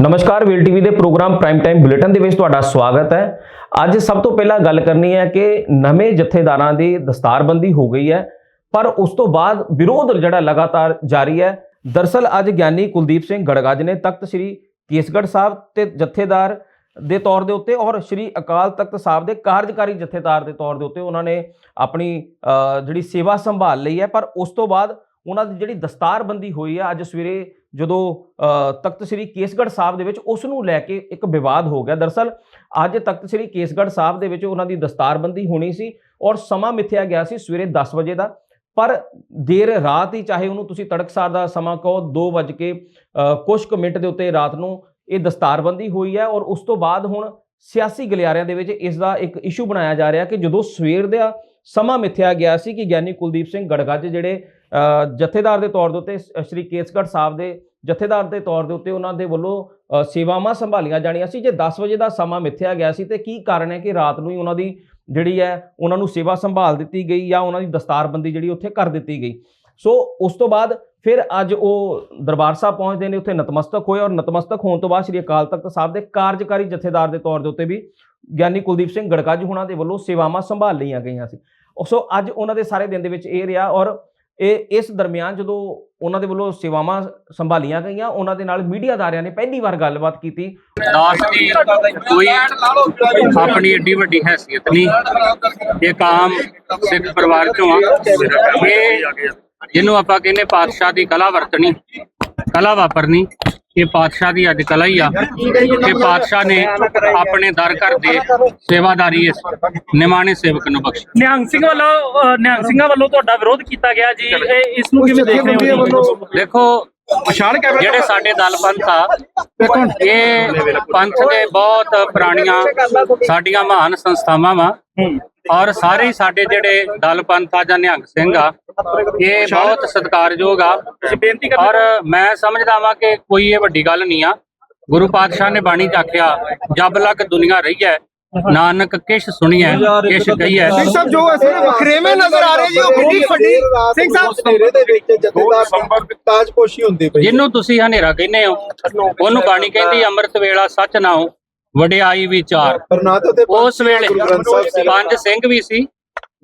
ਨਮਸਕਾਰ, ਵੇਲ ਟੀਵੀ ਦੇ ਪ੍ਰੋਗਰਾਮ ਪ੍ਰਾਈਮ ਟਾਈਮ ਬੁਲੇਟਿਨ ਦੇ ਵਿੱਚ ਤੁਹਾਡਾ ਸਵਾਗਤ ਹੈ। ਅੱਜ ਸਭ ਤੋਂ ਪਹਿਲਾਂ ਗੱਲ ਕਰਨੀ ਹੈ ਕਿ ਨਵੇਂ ਜਥੇਦਾਰਾਂ ਦੀ ਦਸਤਾਰਬੰਦੀ ਹੋ ਗਈ ਹੈ, ਪਰ ਉਸ ਤੋਂ ਬਾਅਦ ਵਿਰੋਧ ਜਿਹੜਾ ਲਗਾਤਾਰ ਜਾਰੀ ਹੈ। ਦਰਸਲ ਅੱਜ ਗਿਆਨੀ ਕੁਲਦੀਪ ਸਿੰਘ ਗੜਗੱਜ ਨੇ ਤਖਤ ਸ੍ਰੀ ਕੇਸਗੜ੍ਹ ਸਾਹਿਬ ਤੇ ਜਥੇਦਾਰ ਦੇ ਤੌਰ ਦੇ ਉੱਤੇ ਔਰ ਸ੍ਰੀ ਅਕਾਲ ਤਖਤ ਸਾਹਿਬ ਦੇ ਕਾਰਜਕਾਰੀ ਜਥੇਦਾਰ ਦੇ ਤੌਰ ਦੇ ਉੱਤੇ ਉਹਨਾਂ ਨੇ ਆਪਣੀ ਜਿਹੜੀ ਸੇਵਾ ਸੰਭਾਲ ਲਈ ਹੈ, ਪਰ ਉਸ ਤੋਂ ਬਾਅਦ ਉਹਨਾਂ ਦੀ ਜਿਹੜੀ ਦਸਤਾਰਬੰਦੀ ਹੋਈ ਆ ਅੱਜ ਸਵੇਰੇ ਜਦੋਂ ਤਖਤ ਸ੍ਰੀ ਕੇਸਗੜ੍ਹ ਸਾਹਿਬ ਦੇ ਵਿੱਚ ਉਸ ਨੂੰ ਲੈ ਕੇ ਇੱਕ ਵਿਵਾਦ ਹੋ ਗਿਆ। ਦਰਸਲ ਅੱਜ ਤਖਤ ਸ੍ਰੀ ਕੇਸਗੜ੍ਹ ਸਾਹਿਬ ਦੇ ਵਿੱਚ ਉਹਨਾਂ ਦੀ ਦਸਤਾਰਬੰਦੀ ਹੋਣੀ ਸੀ ਔਰ ਸਮਾਂ ਮਿੱਥਿਆ ਗਿਆ ਸੀ ਸਵੇਰੇ 10 ਵਜੇ ਦਾ। ਪਰ ਦੇਰ ਰਾਤ ਹੀ ਚਾਹੇ ਉਹਨੂੰ ਤੁਸੀਂ ਤੜਕਸਾਰ ਦਾ ਸਮਾਂ ਕਹੋ 2 ਵਜੇ ਕੇ ਅ, ਕੁਛ ਕੁ ਮਿੰਟ ਦੇ ਉੱਤੇ ਰਾਤ ਨੂੰ ਇਹ ਦਸਤਾਰਬੰਦੀ ਹੋਈ ਹੈ ਔਰ ਉਸ ਤੋਂ ਬਾਅਦ ਹੁਣ ਸਿਆਸੀ ਗਲਿਆਰਿਆਂ ਦੇ ਵਿੱਚ ਇਸ ਦਾ ਇੱਕ ਇਸ਼ੂ ਬਣਾਇਆ ਜਾ ਰਿਹਾ ਕਿ ਜਦੋਂ ਸਵੇਰ ਦਾ ਸਮਾਂ ਮਿੱਥਿਆ ਗਿਆ ਸੀ ਕਿ ਗਿਆਨੀ ਕੁਲਦੀਪ ਸਿੰਘ ਗੜਗੱਜ ਜਿਹੜੇ ਜਥੇਦਾਰ ਦੇ ਤੌਰ ਦੇ ਉੱਤੇ, ਸ- ਸ਼੍ਰੀ ਕੇਸਗੜ੍ਹ ਸਾਹਿਬ ਦੇ ਜਥੇਦਾਰ ਦੇ ਤੌਰ ਦੇ ਉੱਤੇ ਉਹਨਾਂ ਦੇ ਵੱਲੋਂ ਸੇਵਾਵਾਂ ਸੰਭਾਲੀਆਂ ਜਾਣੀਆਂ ਸੀ। ਜੇ 10 ਵਜੇ ਦਾ ਸਮਾਂ ਮਿੱਥਿਆ ਗਿਆ ਸੀ ਤੇ ਕੀ ਕਾਰਨ ਹੈ ਕਿ ਰਾਤ ਨੂੰ ਹੀ ਉਹਨਾਂ ਦੀ ਜਿਹੜੀ ਹੈ, ਉਹਨਾਂ ਨੂੰ ਸੇਵਾ ਸੰਭਾਲ ਦਿੱਤੀ ਗਈ ਜਾਂ ਉਹਨਾਂ ਦੀ ਦਸਤਾਰਬੰਦੀ ਜਿਹੜੀ ਉੱਥੇ ਕਰ ਦਿੱਤੀ ਗਈ? ਸੋ ਉਸ ਤੋਂ ਬਾਅਦ ਫਿਰ ਅੱਜ ਉਹ ਦਰਬਾਰ ਸਾਹਿਬ ਪਹੁੰਚਦੇ ਨੇ, ਉੱਥੇ ਨਤਮਸਤਕ ਹੋਏ ਔਰ ਨਤਮਸਤਕ ਹੋਣ ਤੋਂ ਬਾਅਦ ਸ੍ਰੀ ਅਕਾਲ ਤਖਤ ਸਾਹਿਬ ਦੇ ਕਾਰਜਕਾਰੀ ਜਥੇਦਾਰ ਦੇ ਤੌਰ ਦੇ ਉੱਤੇ ਵੀ ਗਿਆਨੀ ਕੁਲਦੀਪ ਸਿੰਘ ਗੜਗੱਜ ਹੁਣਾਂ ਦੇ ਵੱਲੋਂ ਸੇਵਾਵਾਂ ਸੰਭਾਲ ਲਈਆਂ ਗਈਆਂ ਸੀ। ਸੋ ਅੱਜ ਉਹਨਾਂ ਦੇ ਸਾਰੇ ਦਿਨ ਦੇ ਵਿੱਚ ਇਹ ਰਿਹਾ ਔਰ ਇਹ ਇਸ ਦਰਮਿਆਨ ਜਦੋਂ ਉਹਨਾਂ ਦੇ ਵੱਲੋਂ ਸੇਵਾਵਾਂ ਸੰਭਾਲੀਆਂ ਗਈਆਂ, ਉਹਨਾਂ ਦੇ ਨਾਲ ਮੀਡੀਆ ਅਦਾਰਿਆਂ ਨੇ ਪਹਿਲੀ ਵਾਰ ਗੱਲਬਾਤ ਕੀਤੀ। ਦਾਸ ਕੋਈ ਆਪਣੀ ਏਡੀ ਵੱਡੀ ਹੈਸੀਅਤ ਨਹੀਂ। ਇਹ ਆਮ ਸਿੱਖ ਪਰਿਵਾਰ ਚੋਂ ਆ। ਇਹ ਜਿਹਨੂੰ ਆਪਾਂ ਕਹਿੰਦੇ ਪਾਤਸ਼ਾਹ ਦੀ ਕਲਾ ਵਰਤਣੀ ਕਲਾ ਵਾਪਰਨੀ ਇਹ ਪਾਤਸ਼ਾਹ ਦੀ ਅੱਜ ਕਲਾ ਹੀ ਆ। ਕਿ ਪਾਤਸ਼ਾਹ ਨੇ ਆਪਣੇ ਦਰ ਘਰ ਦੇ ਸੇਵਾਦਾਰੀ ਇਸ ਨਿਮਾਣੇ ਸੇਵਕ ਨੂੰ ਬਖਸ਼ੀ। ਨਿਹੰਗ ਸਿੰਘ ਵੱਲੋਂ ਨਿਹੰਗ ਸਿੰਘਾਂ ਵੱਲੋਂ ਤੁਹਾਡਾ ਵਿਰੋਧ ਕੀਤਾ ਗਿਆ ਜੀ। ਇਹ ਇਸ ਨੂੰ ਕਿਵੇਂ ਦੇਖ ਰਹੇ ਹੋ? ਦੇਖੋ ਜਿਹੜੇ ਸਾਡੇ ਦਲ ਪੰਥ ਆ ਇਹ ਪੰਥ ਦੇ ਬਹੁਤ ਪੁਰਾਣੀਆਂ ਸਾਡੀਆਂ ਮਹਾਨ ਸੰਸਥਾਵਾਂ ਵਾ। ਔਰ ਸਾਰੇ ਹੀ ਸਾਡੇ ਜਿਹੜੇ ਦਲ ਪੰਥ ਆ ਜਾਂ ਨਿਹੰਗ ਸਿੰਘ ਆ ਇਹ ਬਹੁਤ ਸਤਿਕਾਰਯੋਗ ਆ। ਬੇਨਤੀ ਕਰ ਔਰ ਮੈਂ ਸਮਝਦਾ ਵਾਂ ਕਿ ਕੋਈ ਇਹ ਵੱਡੀ ਗੱਲ ਨਹੀਂ ਆ। ਗੁਰੂ ਪਾਤਸ਼ਾਹ ਨੇ ਬਾਣੀ ਚ ਆਖਿਆ ਜਬ ਲਕ ਦੁਨੀਆ ਰਹੀ ਹੈ ਨਾਨਕ ਕਿਛ ਸੁਣੀਐ ਕਿਛ ਕਹੀਐ ਸਿੰਘ ਸਾਹਿਬ ਜੋ ਇਸ ਵੇਲੇ ਵਖਰੇਵੇਂ ਨਜ਼ਰ ਆ ਰਹੇ ਜੀ ਉਹ ਕਿੰਨੀ ਵੱਡੀ ਸਿੰਘ ਸਾਹਿਬ। ਸਨੇਰੇ ਦੇ ਵਿੱਚ ਜਥੇਦਾਰ ਤਾਜਪੋਸ਼ੀ ਹੁੰਦੀ ਪਈ ਜਿਹਨੂੰ ਤੁਸੀਂ ਹਨੇਰਾ ਕਹਿੰਦੇ ਹੋ ਉਹਨੂੰ ਬਾਣੀ ਕਹਿੰਦੀ ਅੰਮ੍ਰਿਤ ਵੇਲਾ ਸੱਚ ਨਾਉ ਵਡਿਆਈ ਵਿਚਾਰ ਉਸ ਵੇਲੇ ਪੰਜ ਸਿੰਘ ਵੀ ਸੀ।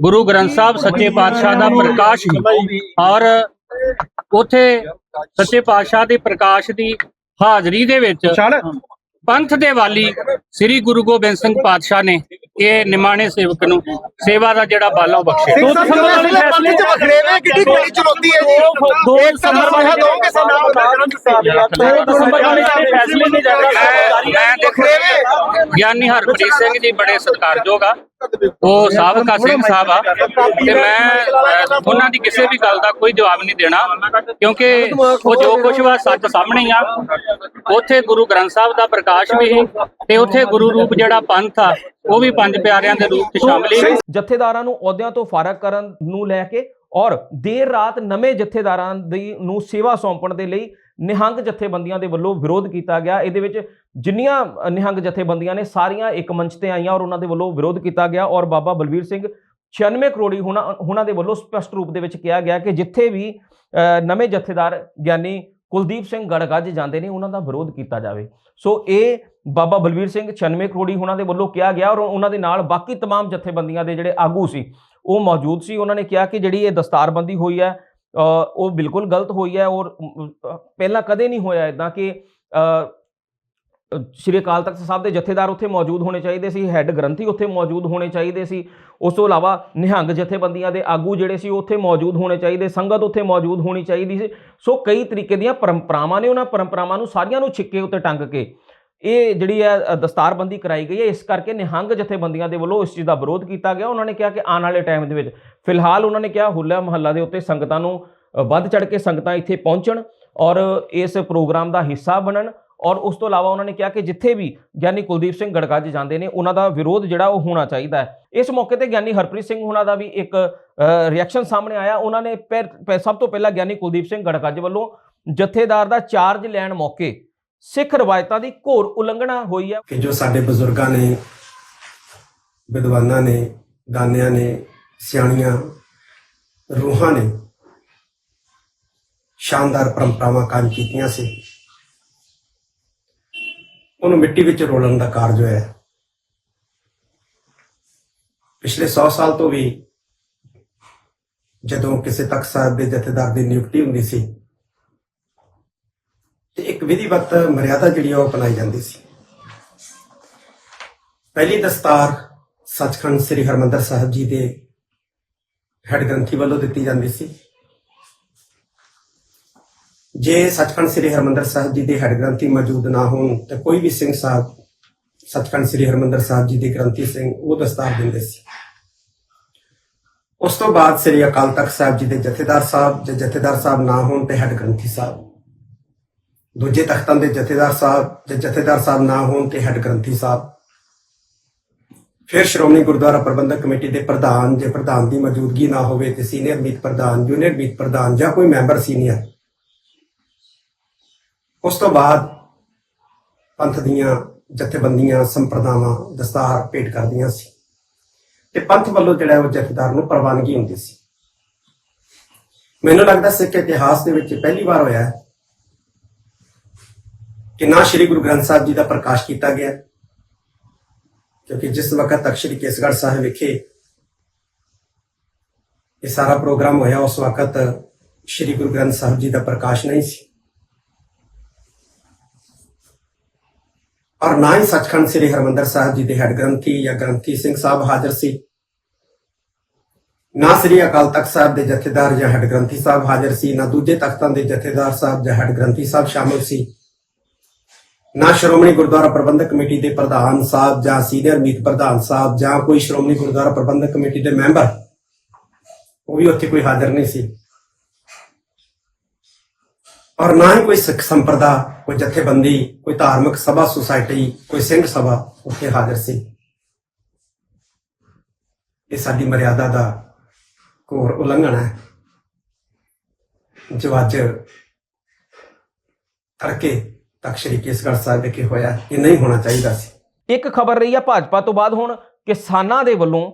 ਗੁਰੂ ਗ੍ਰੰਥ ਸਾਹਿਬ ਸੱਚੇ ਪਾਤਸ਼ਾਹ ਦਾ ਪ੍ਰਕਾਸ਼ ਸੀ। ਔਰ ਉਥੇ ਸੱਚੇ ਪਾਤਸ਼ਾਹ ਦੇ ਪ੍ਰਕਾਸ਼ ਦੀ ਹਾਜ਼ਰੀ ਦੇ ਵਿੱਚ ਪੰਥ ਦੇ ਵਾਲੀ ਸ੍ਰੀ ਗੁਰੂ ਗੋਬਿੰਦ ਸਿੰਘ ਪਾਤਸ਼ਾਹ ਨੇ ਇਹ ਨਿਮਾਣੇ ਸੇਵਕ ਨੂੰ ਸੇਵਾ ਦਾ ਜਿਹੜਾ ਬਾਲਾ ਉਹ ਸਾਹਿਬ ਜੋ ਇਸ ਵੇਲੇ ਚ ਵਖਰੇਵੇਂ ਕਿੰਨੀ ਵੱਡੀ ਚੁਣੌਤੀ ਹੈ ਜੀ। ਦੋ ਇੱਕ ਤਾਂ ਸੁਨੇਹਾ ਦੋਗੇ ਸਾਨੂੰ ਦਸੰਬਰ ਵਾਲੇ ਫੈਸਲੇ ਨੇ ਮੈਂ ਦੇਖੋ ਗਿਆਨੀ ਹਰਪ੍ਰੀਤ ਸਿੰਘ ਜੀ ਬੜੇ ਸਤਿਕਾਰਯੋਗ ਆ। ਉਹ ਸਾਬਕਾ ਸਿੰਘ ਸਾਹਿਬ ਆ। ਤੇ ਮੈਂ ਉਹਨਾਂ ਦੀ ਕਿਸੇ ਵੀ ਗੱਲ ਦਾ ਕੋਈ ਜਵਾਬ ਨਹੀਂ ਦੇਣਾ। ਕਿਉਂਕਿ ਉਹ ਜੋ ਕੁਝ ਵਾ ਸੱਚ ਸਾਹਮਣੇ ਆ। ਉੱਥੇ ਗੁਰੂ ਗ੍ਰੰਥ ਸਾਹਿਬ ਦਾ ਪ੍ਰਕਾਸ਼ ਵੀ ਸੀ ਤੇ ਉੱਥੇ ਗੁਰੂ ਰੂਪ ਜਿਹੜਾ ਪੰਥ ਆ ਉਹ ਵੀ ਪੰਜ ਪਿਆਰਿਆਂ ਦੇ ਰੂਪ 'ਚ ਸ਼ਾਮਲ ਸੀ ਜਥੇਦਾਰਾਂ ਨੂੰ ਅਹੁਦਿਆਂ ਤੋਂ ਫਾਰਗ ਕਰਨ ਨੂੰ ਲੈ ਕੇ ਔਰ ਦੇਰ ਰਾਤ ਨਵੇਂ ਜਥੇਦਾਰਾਂ ਦੀ ਨੂੰ ਸੇਵਾ ਸੌਂਪਣ ਦੇ ਲਈ ਨਿਹੰਗ ਜਥੇਬੰਦੀਆਂ ਦੇ ਵੱਲੋਂ ਵਿਰੋਧ ਕੀਤਾ ਗਿਆ। ਇਹਦੇ ਵਿੱਚ ਜਿੰਨੀਆਂ ਨਿਹੰਗ ਜਥੇਬੰਦੀਆਂ ਨੇ ਸਾਰੀਆਂ ਇੱਕ ਮੰਚ ਤੇ ਆਈਆਂ ਔਰ ਉਹਨਾਂ ਦੇ ਵੱਲੋਂ ਵਿਰੋਧ ਕੀਤਾ ਗਿਆ ਔਰ ਬਾਬਾ ਬਲਬੀਰ ਸਿੰਘ 96 ਕਰੋੜੀ ਹੁਣਾਂ ਉਹਨਾਂ ਦੇ ਵੱਲੋਂ ਸਪਸ਼ਟ ਰੂਪ ਦੇ ਵਿੱਚ ਕਿਹਾ ਗਿਆ ਕਿ ਜਿੱਥੇ ਵੀ ਨਵੇਂ ਜਥੇਦਾਰ ਗਿਆਨੀ ਕੁਲਦੀਪ ਸਿੰਘ ਗੜਗੱਜ ਜਾਂਦੇ ਨੇ, ਉਹਨਾਂ ਦਾ ਵਿਰੋਧ ਕੀਤਾ ਜਾਵੇ। ਸੋ ਇਹ ਬਾਬਾ ਬਲਵੀਰ ਸਿੰਘ 96 ਕਰੋੜੀ ਉਹਨਾਂ ਦੇ ਵੱਲੋਂ ਕਿਹਾ ਗਿਆ ਔਰ ਉਹਨਾਂ ਦੇ ਨਾਲ ਬਾਕੀ तमाम ਜਥੇਬੰਦੀਆਂ ਦੇ ਜਿਹੜੇ ਆਗੂ ਸੀ ਉਹ ਮੌਜੂਦ ਸੀ ਉਹਨਾਂ ਨੇ ਕਿਹਾ ਕਿ ਜਿਹੜੀ ਇਹ ਦਸਤਾਰਬੰਦੀ ਹੋਈ ਹੈ ਅ, ਉਹ ਬਿਲਕੁਲ ਗਲਤ ਹੋਈ ਹੈ ਔਰ ਅਮ, ਅ, ਪਹਿਲਾਂ ਕਦੇ ਨਹੀਂ ਹੋਇਆ ਇਦਾਂ ਕਿ ਅ, ਅ, ਸ਼੍ਰੀ ਅਕਾਲ ਤਖਤ ਸਾਹਿਬ ਦੇ ਜਥੇਦਾਰ ਉੱਥੇ ਮੌਜੂਦ ਹੋਣੇ ਚਾਹੀਦੇ ਸੀ ਹੈੱਡ ਗ੍ਰੰਥੀ ਉੱਥੇ ਮੌਜੂਦ ਹੋਣੇ ਚਾਹੀਦੇ ਸੀ ਉਸ ਤੋਂ ਇਲਾਵਾ ਨਿਹੰਗ ਜਥੇਬੰਦੀਆਂ ਦੇ ਆਗੂ ਜਿਹੜੇ ਸੀ ਉਹ ਉੱਥੇ ਮੌਜੂਦ ਹੋਣੇ ਚਾਹੀਦੇ ਸੰਗਤ ਉੱਥੇ ਮੌਜੂਦ ਹੋਣੀ ਚਾਹੀਦੀ ਸੀ ਸੋ ਕਈ ਤਰੀਕੇ ਦੀਆਂ ਪਰੰਪਰਾਵਾਂ ਨੇ ਉਹਨਾਂ ਪਰੰਪਰਾਵਾਂ ਨੂੰ ਸਾਰੀਆਂ ਨੂੰ ਛਿੱਕੇ ਉੱਤੇ ਟੰਗ ਕੇ ਇਹ ਜਿਹੜੀ ਹੈ ਦਸਤਾਰਬੰਦੀ ਕਰਾਈ ਗਈ ਹੈ, ਇਸ ਕਰਕੇ ਨਿਹੰਗ ਜਥੇਬੰਦੀਆਂ ਦੇ ਵੱਲੋਂ ਇਸ ਚੀਜ਼ ਦਾ ਵਿਰੋਧ ਕੀਤਾ ਗਿਆ। ਉਹਨਾਂ ਨੇ ਕਿਹਾ ਕਿ ਆਉਣ ਵਾਲੇ ਟਾਈਮ ਦੇ ਵਿੱਚ, ਫਿਲਹਾਲ ਉਹਨਾਂ ਨੇ ਕਿਹਾ ਹੁੱਲਾ ਮਹੱਲਾ ਦੇ ਉੱਤੇ ਸੰਗਤਾਂ ਨੂੰ ਵੱਧ ਚੜ ਕੇ ਸੰਗਤਾਂ ਇੱਥੇ ਪਹੁੰਚਣ ਔਰ ਇਸ ਪ੍ਰੋਗਰਾਮ ਦਾ ਹਿੱਸਾ ਬਣਨ ਔਰ ਉਸ ਤੋਂ ਇਲਾਵਾ ਉਹਨਾਂ ਨੇ ਕਿਹਾ ਕਿ ਜਿੱਥੇ ਵੀ ਗਿਆਨੀ ਕੁਲਦੀਪ ਸਿੰਘ ਗੜਗੱਜ ਜਾਂਦੇ ਨੇ, ਉਹਨਾਂ ਦਾ ਵਿਰੋਧ ਜਿਹੜਾ ਉਹ ਹੋਣਾ ਚਾਹੀਦਾ ਹੈ। ਇਸ ਮੌਕੇ ਤੇ ਗਿਆਨੀ ਹਰਪ੍ਰੀਤ ਸਿੰਘ ਉਹਨਾਂ ਦਾ ਵੀ ਇੱਕ ਰਿਐਕਸ਼ਨ ਸਾਹਮਣੇ ਆਇਆ। ਉਹਨਾਂ ਨੇ ਪਹਿ- ਪਹਿ- ਸਭ ਤੋਂ ਪਹਿਲਾਂ ਗਿਆਨੀ ਕੁਲਦੀਪ ਸਿੰਘ ਗੜਗੱਜ ਵੱਲੋਂ ਜਥੇਦਾਰ ਦਾ ਚਾਰਜ ਲੈਣ ਮੌਕੇ ਸਿੱਖ ਰਵਾਇਤਾਂ ਦੀ ਘੋਰ ਉਲੰਘਣਾ ਹੋਈ ਹੈ ਕਿ ਜੋ ਸਾਡੇ ਬਜ਼ੁਰਗਾਂ ਨੇ, ਵਿਦਵਾਨਾਂ ਨੇ, ਦਾਨਿਆਂ ਨੇ, ਸਿਆਣੀਆਂ, ਰੂਹਾਂ ਨੇ ਸ਼ਾਨਦਾਰ ਪਰੰਪਰਾਵਾਂ ਕਾਇਮ ਕੀਤੀਆਂ ਸੀ। ਉਹਨੂੰ ਮਿੱਟੀ ਵਿੱਚ ਰੋਲਣ ਦਾ ਕਾਰਜ ਹੋਇਆ। ਪਿਛਲੇ 100 ਸਾਲ ਤੋਂ ਵੀ ਜਦੋਂ ਕਿਸੇ ਤਖਤ ਸਾਹਿਬ ਦੇ ਜਥੇਦਾਰ ਦੀ ਨਿਯੁਕਤੀ ਹੁੰਦੀ ਸੀ ਤੇ ਇੱਕ ਵਿਧੀਵਤ ਮਰਿਆਦਾ ਜਿਹੜੀ ਆ ਉਹ ਅਪਣਾਈ ਜਾਂਦੀ ਸੀ। ਪਹਿਲੀ ਦਸਤਾਰ ਸੱਚਖੰਡ ਸ੍ਰੀ ਹਰਮੰਦਰ ਸਾਹਿਬ ਜੀ ਦੇ ਹੈਡ ਗ੍ਰੰਥੀ ਵੱਲੋਂ ਦਿੱਤੀ ਜਾਂਦੀ ਸੀ। ਜੇ ਸੱਚਖੰਡ ਸ੍ਰੀ ਹਰਮੰਦਰ ਸਾਹਿਬ ਜੀ ਦੇ ਹੈਡ ਗ੍ਰੰਥੀ ਮੌਜੂਦ ਨਾ ਹੋਣ ਤਾਂ ਕੋਈ ਵੀ ਸਿੰਘ ਸਾਹਿਬ ਸੱਚਖੰਡ ਸ੍ਰੀ ਹਰਮੰਦਰ ਸਾਹਿਬ ਜੀ ਦੇ ਗ੍ਰੰਥੀ ਸਿੰਘ ਉਹ ਦਸਤਾਰ ਦਿੰਦੇ ਸੀ। ਉਸ ਤੋਂ ਬਾਅਦ ਸ੍ਰੀ ਅਕਾਲ ਤਖਤ ਸਾਹਿਬ ਜੀ ਦੇ ਜਥੇਦਾਰ ਸਾਹਿਬ, ਜੇ ਜਥੇਦਾਰ ਸਾਹਿਬ ਨਾ ਹੋਣ ਤੇ ਹੈਡ ਗ੍ਰੰਥੀ ਸਾਹਿਬ ਦੂਜੇ ਤਖਤਾਂ ਦੇ ਜਥੇਦਾਰ ਸਾਹਿਬ, ਜੇ ਜਥੇਦਾਰ ਸਾਹਿਬ ਨਾ ਹੋਣ ਤੇ ਹੈੱਡ ਗ੍ਰੰਥੀ ਸਾਹਿਬ। ਫਿਰ ਸ਼੍ਰੋਮਣੀ ਗੁਰਦੁਆਰਾ ਪ੍ਰਬੰਧਕ ਕਮੇਟੀ ਦੇ ਪ੍ਰਧਾਨ, ਜੇ ਪ੍ਰਧਾਨ ਦੀ ਮੌਜੂਦਗੀ ਨਾ ਹੋਵੇ ਤੇ ਸੀਨੀਅਰ ਮੀਤ ਪ੍ਰਧਾਨ, ਜੂਨੀਅਰ ਮੀਤ ਪ੍ਰਧਾਨ ਜਾਂ ਕੋਈ ਮੈਂਬਰ ਸੀਨੀਅਰ। ਉਸ ਤੋਂ ਬਾਅਦ ਪੰਥ ਦੀਆਂ ਜਥੇਬੰਦੀਆਂ, ਸੰਪਰਦਾਵਾਂ, ਦਸਤਾਰ ਭੇਟ ਕਰਦੀਆਂ ਸੀ। ਤੇ ਪੰਥ ਵੱਲੋਂ ਜਿਹੜਾ ਉਹ ਜਥੇਦਾਰ ਨੂੰ ਪ੍ਰਵਾਨਗੀ ਹੁੰਦੀ ਸੀ। ਮੈਨੂੰ ਲੱਗਦਾ ਸਿੱਖ ਇਤਿਹਾਸ ਦੇ ਵਿੱਚ ਪਹਿਲੀ ਵਾਰ ਹੋਇਆ ਹੈ ਕਿ ਨਾ ਸ੍ਰੀ ਗੁਰੂ ਗ੍ਰੰਥ ਸਾਹਿਬ ਜੀ ਦਾ ਪ੍ਰਕਾਸ਼ ਕੀਤਾ ਗਿਆ। ਕਿਉਂਕਿ ਜਿਸ ਵਕਤ ਤੱਕ ਸ੍ਰੀ ਕੇਸਗੜ੍ਹ ਸਾਹਿਬ ਵਿਖੇ ਇਹ ਸਾਰਾ ਪ੍ਰੋਗਰਾਮ ਹੋਇਆ, ਉਸ ਵਕਤ ਸ੍ਰੀ ਗੁਰੂ ਗ੍ਰੰਥ ਸਾਹਿਬ ਜੀ ਦਾ ਪ੍ਰਕਾਸ਼ ਨਹੀਂ ਸੀ। ਔਰ ਨਾ ਹੀ ਸੱਚਖੰਡ ਸ੍ਰੀ ਹਰਮੰਦਰ ਸਾਹਿਬ ਜੀ ਦੇ ਹੈੱਡ ਗ੍ਰੰਥੀ ਜਾਂ ਗ੍ਰੰਥੀ ਸਿੰਘ ਸਾਹਿਬ ਹਾਜ਼ਰ ਸੀ, ਨਾ ਸ੍ਰੀ ਅਕਾਲ ਤਖਤ ਸਾਹਿਬ ਦੇ ਜਥੇਦਾਰ ਜਾਂ ਹੈੱਡ ਗ੍ਰੰਥੀ ਸਾਹਿਬ ਹਾਜ਼ਰ ਸੀ, ਨਾ ਦੂਜੇ ਤਖਤਾਂ ਦੇ ਜਥੇਦਾਰ ਸਾਹਿਬ ਜਾਂ ਹੈੱਡ ਗ੍ਰੰਥੀ ਸਾਹਿਬ ਸ਼ਾਮਲ ਸੀ। ਨਾ ਸ਼੍ਰੋਮਣੀ ਗੁਰਦੁਆਰਾ ਪ੍ਰਬੰਧਕ ਕਮੇਟੀ ਦੇ ਪ੍ਰਧਾਨ ਸਾਹਿਬ ਜਾਂ ਸੀਨੀਅਰ ਮੀਤ ਪ੍ਰਧਾਨ ਸਾਹਿਬ ਜਾਂ ਕੋਈ ਸ਼੍ਰੋਮਣੀ ਗੁਰਦੁਆਰਾ ਪ੍ਰਬੰਧਕ ਕਮੇਟੀ ਦੇ ਮੈਂਬਰ, ਉਹ ਵੀ ਉੱਥੇ ਕੋਈ ਹਾਜ਼ਰ ਨਹੀਂ ਸੀ। ਔਰ ਨਾ ਹੀ ਕੋਈ ਸਿੱਖ ਸੰਪਰਦਾ, ਕੋਈ ਜਥੇਬੰਦੀ, ਕੋਈ ਧਾਰਮਿਕ ਸਭਾ, ਸੁਸਾਇਟੀ, ਕੋਈ ਸਿੰਘ ਸਭਾ ਉੱਥੇ ਹਾਜ਼ਰ ਸੀ। ਇਹ ਸਾਡੀ ਮਰਿਆਦਾ ਦਾ ਘੋਰ ਉਲੰਘਣਾ ਹੈ। ਜੋ ਅੱਜ ਤੜਕੇ ਤੱਕ ਕੇਸਗੜ੍ਹ ਸਾਹਿਬ ਵਿਖੇ ਹੋਇਆ ਇਹ ਨਹੀਂ ਹੋਣਾ ਚਾਹੀਦਾ ਸੀ। ਇੱਕ ਖਬਰ ਰਹੀ ਹੈ ਭਾਜਪਾ ਤੋਂ ਬਾਅਦ ਹੁਣ ਕਿਸਾਨਾਂ ਦੇ ਵੱਲੋਂ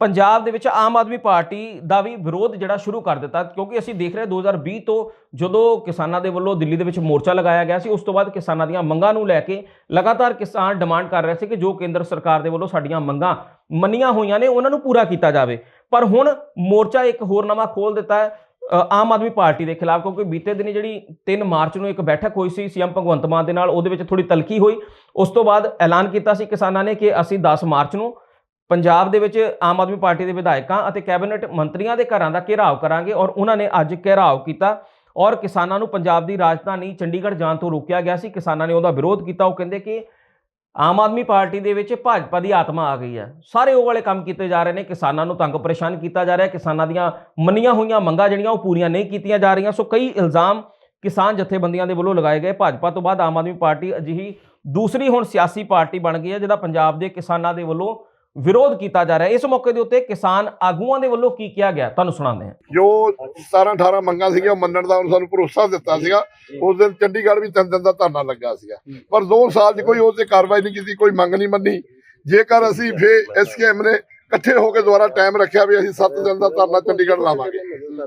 ਪੰਜਾਬ ਦੇ ਵਿੱਚ ਆਮ ਆਦਮੀ ਪਾਰਟੀ ਦਾ ਵੀ ਵਿਰੋਧ ਜਿਹੜਾ ਸ਼ੁਰੂ ਕਰ ਦਿੱਤਾ, ਕਿਉਂਕਿ ਅਸੀਂ ਦੇਖ ਰਹੇ ਹਾਂ 2020 ਤੋਂ ਜਦੋਂ ਕਿਸਾਨਾਂ ਦੇ ਵੱਲੋਂ ਦਿੱਲੀ ਦੇ ਵਿੱਚ ਮੋਰਚਾ ਲਗਾਇਆ ਗਿਆ ਸੀ, ਉਸ ਤੋਂ ਬਾਅਦ ਕਿਸਾਨਾਂ ਦੀਆਂ ਮੰਗਾਂ ਨੂੰ ਲੈ ਕੇ ਲਗਾਤਾਰ ਕਿਸਾਨ ਡਿਮਾਂਡ ਕਰ ਰਹੇ ਸੀ ਕਿ ਜੋ ਕੇਂਦਰ ਸਰਕਾਰ ਦੇ ਵੱਲੋਂ ਸਾਡੀਆਂ ਮੰਗਾਂ ਮੰਨੀਆਂ ਹੋਈਆਂ ਨੇ, ਉਹਨਾਂ ਨੂੰ ਪੂਰਾ ਕੀਤਾ ਜਾਵੇ। ਪਰ ਹੁਣ ਮੋਰਚਾ ਇੱਕ ਹੋਰ ਨਵਾਂ ਖੋਲ ਦਿੱਤਾ ਹੈ ਆਮ ਆਦਮੀ ਪਾਰਟੀ ਦੇ ਖਿਲਾਫ, ਕਿਉਂਕਿ ਬੀਤੇ ਦਿਨੀ ਜਿਹੜੀ 3 ਮਾਰਚ ਨੂੰ ਇੱਕ ਬੈਠਕ ਹੋਈ ਸੀ ਸੀਐਮ ਭਗਵੰਤ ਮਾਨ ਦੇ ਨਾਲ, ਉਹਦੇ ਵਿੱਚ ਥੋੜੀ ਤਲਖੀ ਹੋਈ। ਉਸ ਤੋਂ ਬਾਅਦ ਐਲਾਨ ਕੀਤਾ ਸੀ ਕਿਸਾਨਾਂ ਨੇ ਕਿ ਅਸੀਂ 10 ਮਾਰਚ ਨੂੰ ਪੰਜਾਬ ਦੇ ਵਿੱਚ ਆਮ ਆਦਮੀ ਪਾਰਟੀ ਦੇ ਵਿਧਾਇਕਾਂ ਅਤੇ ਕੈਬਨਿਟ ਮੰਤਰੀਆਂ ਦੇ ਘਰਾਂ ਦਾ ਘੇਰਾਓ ਕਰਾਂਗੇ ਔਰ ਉਹਨਾਂ ਨੇ ਅੱਜ ਘੇਰਾਓ ਕੀਤਾ ਔਰ ਕਿਸਾਨਾਂ ਨੂੰ ਪੰਜਾਬ ਦੀ ਰਾਜਧਾਨੀ ਚੰਡੀਗੜ੍ਹ ਜਾਣ ਤੋਂ ਰੋਕਿਆ ਗਿਆ ਸੀ। ਕਿਸਾਨਾਂ ਨੇ ਉਹਦਾ ਵਿਰੋਧ ਕੀਤਾ। ਉਹ ਕਹਿੰਦੇ ਕਿ ਆਮ ਆਦਮੀ ਪਾਰਟੀ ਦੇ ਵਿੱਚ ਭਾਜਪਾ ਦੀ ਆਤਮਾ ਆ ਗਈ ਹੈ। ਸਾਰੇ ਉਹ ਵਾਲੇ ਕੰਮ ਕੀਤੇ ਜਾ ਰਹੇ ਨੇ, ਕਿਸਾਨਾਂ ਨੂੰ ਤੰਗ ਪਰੇਸ਼ਾਨ ਕੀਤਾ ਜਾ ਰਿਹਾ, ਕਿਸਾਨਾਂ ਦੀਆਂ ਮੰਨੀਆਂ ਹੋਈਆਂ ਮੰਗਾਂ ਜਿਹੜੀਆਂ ਉਹ ਪੂਰੀਆਂ ਨਹੀਂ ਕੀਤੀਆਂ ਜਾ ਰਹੀਆਂ। ਸੋ ਕਈ ਇਲਜ਼ਾਮ ਕਿਸਾਨ ਜਥੇਬੰਦੀਆਂ ਦੇ ਵੱਲੋਂ ਲਗਾਏ ਗਏ। ਭਾਜਪਾ ਤੋਂ ਬਾਅਦ ਆਮ ਆਦਮੀ ਪਾਰਟੀ ਅਜਿਹੀ ਦੂਸਰੀ ਹੁਣ ਸਿਆਸੀ ਪਾਰਟੀ ਬਣ ਗਈ ਹੈ, ਜਿਹਦਾ ਪੰਜਾਬ ਦੇ ਕਿਸਾਨਾਂ ਦੇ ਵੱਲੋਂ ਵਿਰੋਧ ਕੀਤਾ ਜਾ ਰਿਹਾ ਇਸ ਮੌਕੇ ਦੇ ਉੱਤੇ ਕਿਸਾਨ ਆਗੂਆਂ ਦੇ ਵੱਲੋਂ ਕੀ ਕਿਹਾ ਗਿਆ? ਤੁਹਾਨੂੰ ਸੁਣਾਉਂਦੇ ਹਾਂ। ਜੋ 17 18 ਮੰਗਾਂ ਸੀਗੀਆਂ ਮੰਨਣ ਦਾ ਸਾਨੂੰ ਭਰੋਸਾ ਦਿੱਤਾ ਸੀਗਾ। ਉਸ ਦਿਨ ਚੰਡੀਗੜ੍ਹ ਵੀ ਤਿੰਨ ਦਿਨ ਦਾ ਧਰਨਾ ਲੱਗਾ ਸੀਗਾ। ਪਰ 2 ਸਾਲ 'ਚ ਕੋਈ ਉਹ ਤੇ ਕਾਰਵਾਈ ਨਹੀਂ ਕੀਤੀ, ਕੋਈ ਮੰਗ ਨਹੀਂ ਮੰਨੀ। ਜੇਕਰ ਅਸੀਂ ਫੇ ਐਸਕੇਐਮ ਨੇ ਇਕੱਠੇ ਹੋ ਕੇ ਦੁਬਾਰਾ ਟਾਈਮ ਰੱਖਿਆ ਵੀ ਅਸੀਂ 7 ਦਿਨ ਦਾ ਧਰਨਾ ਚੰਡੀਗੜ੍ਹ ਲਾਵਾਂਗੇ।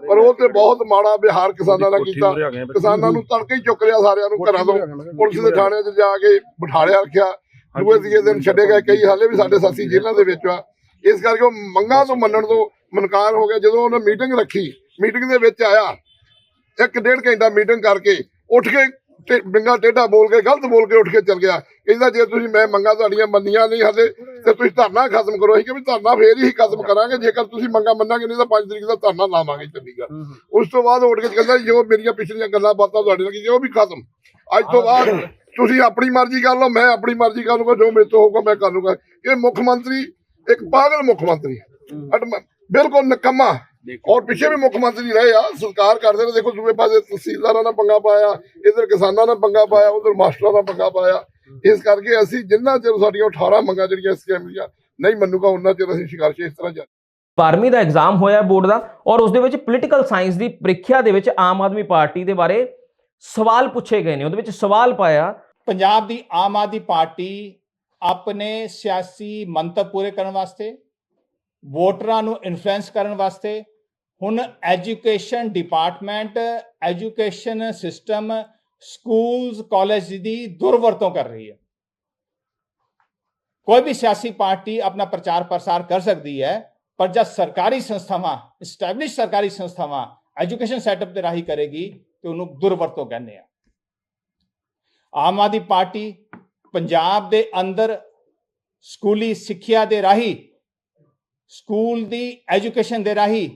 ਪਰ ਉਹ ਤੇ ਬਹੁਤ ਮਾੜਾ ਵਿਹਾਰ ਕਿਸਾਨਾਂ ਦਾ ਕੀਤਾ। ਕਿਸਾਨਾਂ ਨੂੰ ਤੜਕੇ ਹੀ ਚੁੱਕ ਲਿਆ ਸਾਰਿਆਂ ਨੂੰ ਘਰਾਂ ਤੋਂ। ਪੁਲਿਸ ਦੇ ਥਾਣੇ 'ਚ ਜਾ ਕੇ ਬਿਠਾਲਿਆ ਰੱਖਿਆ। ਦੂਏ ਤੀਏ ਦਿਨ ਛੱਡੇ ਗਏ ਕਈ ਹਾਲੇ ਵੀ ਸਾਡੇ ਸਾਥੀ ਜੇਲ੍ਹਾਂ ਦੇ ਵਿੱਚ ਆ। ਇਸ ਕਰਕੇ ਉਹ ਮੰਗਾਂ ਤੋਂ ਮੰਨਣ ਤੋਂ ਮਨਕਾਰ ਹੋ ਗਿਆ। ਜਦੋਂ ਉਹਨੇ ਮੀਟਿੰਗ ਰੱਖੀ ਮੀਟਿੰਗ ਦੇ ਵਿੱਚ ਆਇਆ ਇੱਕ ਡੇਢ ਘੰਟਾ ਮੀਟਿੰਗ ਕਰਕੇ ਉੱਠ ਕੇ ਤੇ ਬਿੰਗਾ ਟੇਢਾ ਬੋਲ ਕੇ ਗਲਤ ਬੋਲ ਕੇ ਉੱਠ ਕੇ ਚੱਲ ਗਿਆ। ਕਹਿੰਦਾ ਜੇ ਤੁਸੀਂ ਮੈਂ ਮੰਗਾਂ ਤੁਹਾਡੀਆਂ ਮੰਨੀਆਂ ਨਹੀਂ ਹਲੇ ਤੇ ਤੁਸੀਂ ਧਰਨਾ ਖਤਮ ਕਰੋ। ਅਸੀਂ ਕਿ ਵੀ ਧਰਨਾ ਫੇਰ ਹੀ ਖਤਮ ਕਰਾਂਗੇ। ਜੇਕਰ ਤੁਸੀਂ ਮੰਗਾਂ ਮੰਨਾਂਗੇ ਨਹੀਂ ਤਾਂ 5 ਤਰੀਕ ਦਾ ਧਰਨਾ ਲਾਵਾਂਗੇ ਚੰਡੀਗੜ੍ਹ। ਉਸ ਤੋਂ ਬਾਅਦ ਉੱਠ ਕੇ ਕਹਿੰਦਾ ਜੋ ਮੇਰੀਆਂ ਪਿਛਲੀਆਂ ਗੱਲਾਂ ਬਾਤਾਂ ਤੁਹਾਡੇ ਨਾਲ ਕੀਤੀਆਂ ਉਹ ਵੀ ਖਤਮ। ਅੱਜ ਤੋਂ ਬਾਅਦ ਤੁਸੀਂ ਆਪਣੀ ਮਰਜ਼ੀ ਕਰ ਲਓ ਮੈਂ ਆਪਣੀ ਮਰਜ਼ੀ ਕਰ ਲੂੰਗਾ ਜੋ ਮੇਰੇ ਤੋਂ ਹੋਊਗਾ ਮੈਂ ਕਰ ਲੂੰਗਾ ਇਹ ਮੁੱਖ ਮੰਤਰੀ ਇੱਕ ਪਾਗਲ ਮੁੱਖ ਮੰਤਰੀ ਬਿਲਕੁਲ ਨਕਮਾ। ਔਰ ਪਿੱਛੇ ਵੀ ਮੁੱਖ ਮੰਤਰੀ ਰਹੇ ਆ ਸਰਕਾਰ ਕਰਦੇ ਨੇ ਦੇਖੋ ਦੂਏ ਪਾਸੇ ਤਹਿਸੀਲਦਾਰਾਂ ਨਾਲ ਪੰਗਾ ਪਾਇਆ ਇਧਰ ਕਿਸਾਨਾਂ ਨਾਲ ਪੰਗਾ ਪਾਇਆ ਉਧਰ ਮਾਸਟਰਾਂ ਨਾਲ ਪੰਗਾ ਪਾਇਆ। ਇਸ ਕਰਕੇ ਅਸੀਂ ਜਿੰਨਾ ਚਿਰ ਸਾਡੀਆਂ 18 ਮੰਗਾਂ ਜਿਹੜੀਆਂ ਸਕੈਮ ਦੀਆਂ ਨਹੀਂ ਮੰਨੂਗਾ ਉਹਨਾਂ ਚਿਰ ਅਸੀਂ ਸੰਘਰਸ਼ ਇਸ ਤਰ੍ਹਾਂ ਜਾਰੀ 12ਵੀਂ ਦਾ ਐਗਜ਼ਾਮ ਹੋਇਆ ਬੋਰਡ ਦਾ ਔਰ ਉਸ ਦੇ ਵਿੱਚ ਪੋਲੀਟੀਕਲ ਸਾਇੰਸ ਦੀ ਪ੍ਰੀਖਿਆ ਦੇ ਵਿੱਚ ਆਮ ਆਦਮੀ ਪਾਰਟੀ ਦੇ ਬਾਰੇ ਸਵਾਲ ਪੁੱਛੇ ਗਏ ਨੇ, ਉਹਦੇ ਵਿੱਚ ਸਵਾਲ ਪਾਇਆ। ਪੰਜਾਬ ਦੀ ਆਮ ਆਦਮੀ ਪਾਰਟੀ ਆਪਣੇ ਸਿਆਸੀ ਮੰਤਵ ਪੂਰੇ ਕਰਨ ਵਾਸਤੇ, ਵੋਟਰਾਂ ਨੂੰ ਇਨਫਲੂਐਂਸ ਕਰਨ ਵਾਸਤੇ, ਹੁਣ education department education system schools college ਦੀ ਦੁਰਵਰਤੋਂ ਕਰ ਰਹੀ ਹੈ। ਕੋਈ ਵੀ ਸਿਆਸੀ ਪਾਰਟੀ ਆਪਣਾ ਪ੍ਰਚਾਰ ਪ੍ਰਸਾਰ ਕਰ ਸਕਦੀ ਹੈ, ਪਰ ਜਦ ਸਰਕਾਰੀ ਸੰਸਥਾਵਾਂ ਐਸਟੈਬਲਿਸ਼ ਸਰਕਾਰੀ ਸੰਸਥਾਵਾਂ ਐਜੂਕੇਸ਼ਨ ਸੈਟਅਪ ਦੇ ਰਾਹੀਂ ਕਰੇਗੀ ਤੇ ਉਹਨੂੰ ਦੁਰਵਰਤੋਂ ਕਹਿੰਦੇ ਆ। ਆਮ ਆਦਮੀ ਪਾਰਟੀ ਪੰਜਾਬ ਦੇ ਅੰਦਰ ਸਕੂਲੀ ਸਿੱਖਿਆ ਦੇ ਰਾਹੀਂ, ਸਕੂਲ ਦੀ ਐਜੂਕੇਸ਼ਨ ਦੇ ਰਾਹੀਂ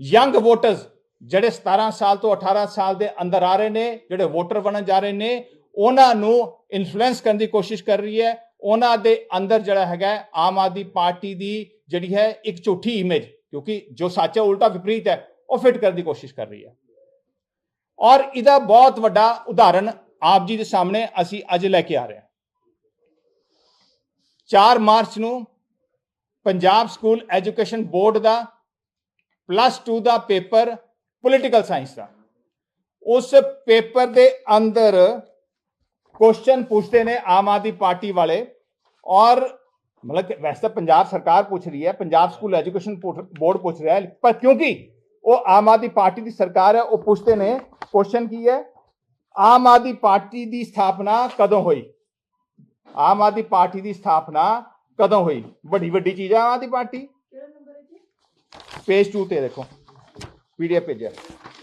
ਯੰਗ ਵੋਟਰਸ ਜਿਹੜੇ 17 ਸਾਲ ਤੋਂ 18 ਸਾਲ ਦੇ ਅੰਦਰ ਆ ਰਹੇ ਨੇ, ਜਿਹੜੇ ਵੋਟਰ ਬਣਨ ਜਾ ਰਹੇ ਨੇ, ਉਹਨਾਂ ਨੂੰ ਇਨਫਲੂਐਂਸ ਕਰਨ ਦੀ ਕੋਸ਼ਿਸ਼ ਕਰ ਰਹੀ ਹੈ। ਉਹਨਾਂ ਦੇ ਅੰਦਰ ਜਿਹੜਾ ਹੈਗਾ ਆਮ ਆਦਮੀ ਪਾਰਟੀ ਦੀ ਜਿਹੜੀ ਹੈ ਇੱਕ ਝੂਠੀ ਇਮੇਜ ਕਿਉਂਕਿ ਜੋ ਸੱਚ ਹੈ ਉਲਟਾ ਵਿਪਰੀਤ ਹੈ, ਉਹ ਫਿੱਟ ਕਰਨ ਦੀ ਕੋਸ਼ਿਸ਼ ਕਰ ਰਹੀ ਹੈ। ਔਰ ਇਹਦਾ ਬਹੁਤ ਵੱਡਾ ਉਦਾਹਰਣ ਆਪ ਜੀ ਦੇ ਸਾਹਮਣੇ ਅਸੀਂ ਅੱਜ ਲੈ ਕੇ ਆ ਰਹੇ ਹਾਂ। 4 ਮਾਰਚ ਨੂੰ ਪੰਜਾਬ ਸਕੂਲ ਐਜੂਕੇਸ਼ਨ ਬੋਰਡ ਦਾ ਪਲੱਸ 2 ਦਾ ਪੇਪਰ ਪੋਲੀਟੀਕਲ ਸਾਇੰਸ ਦਾ। ਉਸ ਪੇਪਰ ਦੇ ਅੰਦਰ ਕੁਐਸਚਨ ਪੁੱਛਦੇ ਨੇ ਆਮ ਆਦਮੀ ਪਾਰਟੀ ਵਾਲੇ ਔਰ ਮਤਲਬ ਵੈਸੇ ਤਾਂ ਪੰਜਾਬ ਸਰਕਾਰ ਪੁੱਛ ਰਹੀ ਹੈ, ਪੰਜਾਬ ਸਕੂਲ ਐਜੂਕੇਸ਼ਨ ਬੋਰਡ ਪੁੱਛ ਰਿਹਾ ਹੈ, ਪਰ ਕਿਉਂਕਿ ਉਹ ਆਮ ਆਦਮੀ ਪਾਰਟੀ ਦੀ ਸਰਕਾਰ ਹੈ ਉਹ ਪੁੱਛਦੇ ਨੇ ਕੁਐਸਚਨ ਕੀ ਹੈ? ਆਮ ਆਦਮੀ ਪਾਰਟੀ ਦੀ ਸਥਾਪਨਾ ਕਦੋਂ ਹੋਈ? ਆਮ ਆਦਮੀ ਪਾਰਟੀ ਦੀ ਸਥਾਪਨਾ ਕਦੋਂ ਹੋਈ? ਵੱਡੀ ਵੱਡੀ ਚੀਜ਼ ਹੈ ਆਮ ਆਦਮੀ ਪਾਰਟੀ। ਪੇਜ 2 ਤੇ ਦੇਖੋ ਪੀਡੀਐਫ ਭੇਜਿਆ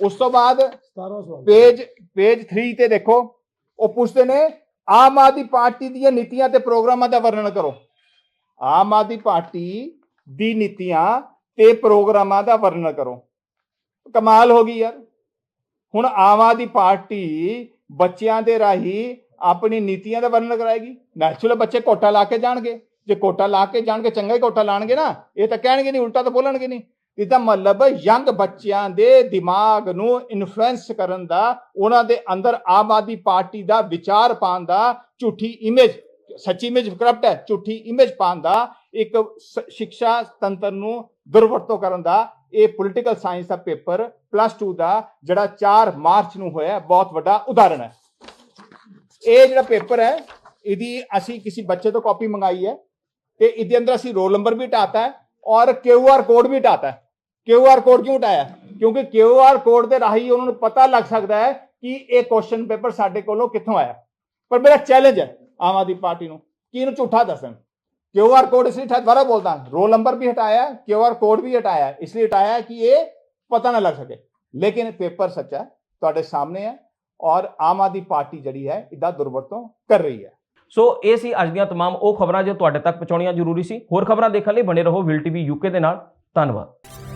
ਉਸ ਤੋਂ ਬਾਅਦ 17 ਸਵਾਲ। ਪੇਜ ਪੇਜ 3 ਤੇ ਦੇਖੋ ਉਹ ਪੁੱਛਦੇ ਨੇ ਆਮ ਆਦਮੀ ਪਾਰਟੀ ਦੀਆਂ ਨੀਤੀਆਂ ਤੇ ਪ੍ਰੋਗਰਾਮਾਂ ਦਾ ਵਰਣਨ ਕਰੋ। ਆਮ ਆਦਮੀ ਪਾਰਟੀ ਦੀ ਨੀਤੀਆਂ ਤੇ ਪ੍ਰੋਗਰਾਮਾਂ ਦਾ ਵਰਣਨ ਕਰੋ। ਕਮਾਲ ਹੋ ਗਈ ਯਾਰ। ਹੁਣ ਆਮ ਆਦਮੀ ਪਾਰਟੀ ਬੱਚਿਆਂ ਦੇ ਰਾਹੀਂ ਆਪਣੀ ਨੀਤੀਆਂ ਦਾ ਵਰਣਨ ਕਰਾਏਗੀ। ਨੈਚੁਰਲ ਬੱਚੇ ਕੋਟਾ ਲਾ ਕੇ ਜਾਣਗੇ। ਜੇ ਕੋਟਾ ਲਾ ਕੇ ਜਾਣਗੇ, ਚੰਗਾ ਹੀ ਕੋਟਾ ਲਾਣਗੇ ਨਾ। ਇਹ ਤਾਂ ਕਹਿਣਗੇ ਨਹੀਂ, ਉਲਟਾ ਤਾਂ ਬੋਲਣਗੇ ਨਹੀਂ। ਇਹਦਾ ਮਤਲਬ ਯੰਗ ਬੱਚਿਆਂ ਦੇ ਦਿਮਾਗ ਨੂੰ ਇਨਫਲੂਐਂਸ ਕਰਨ ਦਾ, ਉਹਨਾਂ ਦੇ ਅੰਦਰ ਆਮ ਆਦਮੀ ਪਾਰਟੀ ਦਾ ਵਿਚਾਰ ਪਾਉਣ ਦਾ ਝੂਠੀ ਇਮੇਜ ਸੱਚੀ ਇਮੇਜ ਕਰਪਟ ਹੈ। ਝੂਠੀ ਇਮੇਜ ਪਾਉਣ ਦਾ ਇੱਕ ਸ- ਸਿੱਖਿਆ ਤੰਤਰ ਨੂੰ ਦੁਰਵਰਤੋਂ ਕਰਨ ਦਾ ਇਹ ਪੋਲੀਟੀਕਲ ਸਾਇੰਸ ਦਾ ਪੇਪਰ ਪਲੱਸ 2 ਦਾ ਜਿਹੜਾ 4 ਮਾਰਚ ਨੂੰ ਹੋਇਆ ਬਹੁਤ ਵੱਡਾ ਉਦਾਹਰਣ ਹੈ। ਇਹ ਜਿਹੜਾ ਪੇਪਰ ਹੈ, ਇਹਦੀ ਅਸੀਂ ਕਿਸੇ ਬੱਚੇ ਤੋਂ ਕਾਪੀ ਮੰਗਾਈ ਹੈ ਤੇ ਇਹਦੇ ਅੰਦਰ ਅਸੀਂ ਰੋਲ ਨੰਬਰ ਵੀ ਹਟਾਤਾ ਹੈ ਔਰ ਕਿਊ ਆਰ ਕੋਡ ਵੀ ਹਟਾਤਾ ਹੈ। ਕਿਊ ਆਰ ਕੋਡ ਕਿਉਂ ਹਟਾਇਆ ਕਿਉਂਕਿ ਕਿਊ ਆਰ ਕੋਡ ਦੇ ਰਾਹੀਂ ਉਹਨਾਂ ਨੂੰ ਪਤਾ ਲੱਗ ਸਕਦਾ ਹੈ ਕਿ ਇਹ ਕੁਐਸਚਨ ਪੇਪਰ ਸਾਡੇ ਕੋਲੋਂ ਕਿੱਥੋਂ ਆਇਆ। ਪਰ ਮੇਰਾ ਚੈਲੰਜ ਹੈ ਆਮ ਆਦਮੀ ਪਾਰਟੀ ਨੂੰ, ਕਿ ਇਹਨੂੰ ਝੂਠਾ ਦੱਸਣ। ਕਿਊ ਆਰ ਕੋਡ ਇਸ ਲਈ ਹਟਾ- ਦੁਬਾਰਾ ਬੋਲਦਾ ਰੋਲ ਨੰਬਰ ਵੀ ਹਟਾਇਆ ਕਿਊ ਆਰ ਕੋਡ ਵੀ ਹਟਾਇਆ ਇਸ ਲਈ ਹਟਾਇਆ ਕਿ ਇਹ ਪਤਾ ਨਾ ਲੱਗ ਸਕੇ ਲੇਕਿਨ ਪੇਪਰ ਸੱਚਾ ਹੈ, ਤੁਹਾਡੇ ਸਾਹਮਣੇ ਹੈ ਔਰ ਆਮ ਆਦਮੀ ਪਾਰਟੀ ਜਿਹੜੀ ਹੈ ਇਹਦਾ ਦੁਰਵਰਤੋਂ ਕਰ ਰਹੀ ਹੈ ਸੋ ਇਹ ਸੀ ਅੱਜ ਦੀਆਂ तमाम ਉਹ ਖਬਰਾਂ ਜੋ ਤੁਹਾਡੇ ਤੱਕ ਪਹੁੰਚਾਉਣੀਆਂ ਜ਼ਰੂਰੀ ਸੀ ਹੋਰ ਖਬਰਾਂ ਦੇਖਣ ਲਈ ਬਣੇ ਰਹੋ ਵਿਲ ਟੀਵੀ ਯੂਕੇ ਦੇ ਨਾਲ ਧੰਨਵਾਦ